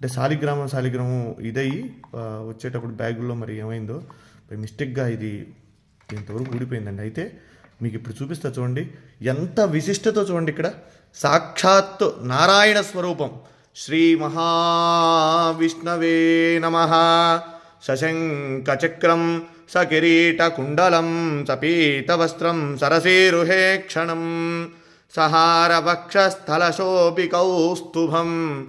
అంటే శాలిగ్రామం శాలిగ్రామం ఇదయ్యి వచ్చేటప్పుడు బ్యాగులో మరి ఏమైందో బై మిస్టేక్గా ఇది ఇంతవరకు ఊడిపోయిందండి. అయితే మీకు ఇప్పుడు చూపిస్తా చూడండి. ఎంత విశిష్టతో చూడండి ఇక్కడ. సాక్షాత్ నారాయణ స్వరూపం. శ్రీ మహావిష్ణవే నమ. సశంకచక్రం సకిరీటకుండలం సపీతవస్త్రం సరసీరుహే క్షణం. సహారవక్షస్థలశోభికౌస్తుభం.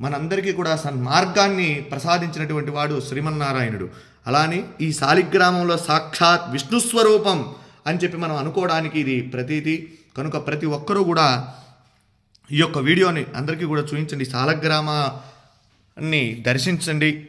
మనందరికీ కూడా సన్మార్గాన్ని ప్రసాదించినటువంటి వాడు శ్రీమన్నారాయణుడు. అలానే ఈ శాలిగ్రామంలో సాక్షాత్ విష్ణు స్వరూపం అని చెప్పి మనం అనుకోవడానికి ఇది ప్రతీతి. కనుక ప్రతి ఒక్కరూ కూడా ఈ యొక్క వీడియోని అందరికీ కూడా చూపించండి. శాలగ్రామాన్ని దర్శించండి.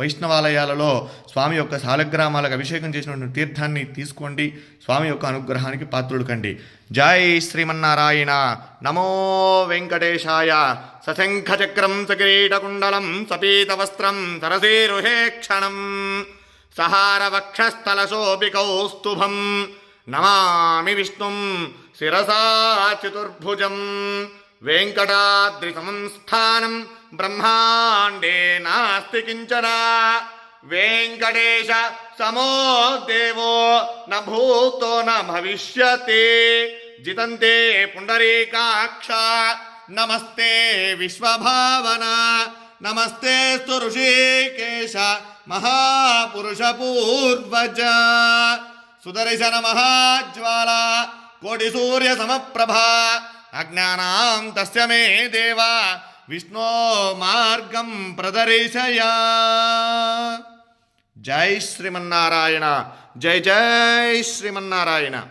వైష్ణవాలయాలలో స్వామి యొక్క సాలగ్రామాలకు అభిషేకం చేసినటువంటి తీర్థాన్ని తీసుకోండి. స్వామి యొక్క అనుగ్రహానికి పాత్రుడు కండి. జై శ్రీమన్నారాయణ. నమో వెంకటేశాయ. సశంఖచక్రం సకిరీటకుండలం సపీతవస్త్రం సరసీరుహే క్షణం. సహారవక్షస్థలశోభికౌస్తుభం. నమామి విష్ణుం. శిరసా చతుర్భుజం. వెంకటాద్రి సంస్థానం బ్రహ్మాండే నాస్తి కించన వెంకటేశ సమో దేవో న భూతో న భవిష్యతి జితంతే పుండరీకాక్ష నమస్తే విశ్వభావన నమస్తే ఋషికేశ మహాపురుష పూర్వజ సుదర్శన మహాజ్వాల అజ్ఞానాం తస్య మే దేవ విష్ణో మార్గం ప్రదర్శయా. జై శ్రీమన్నారాయణ జై జై శ్రీమన్నారాయణ.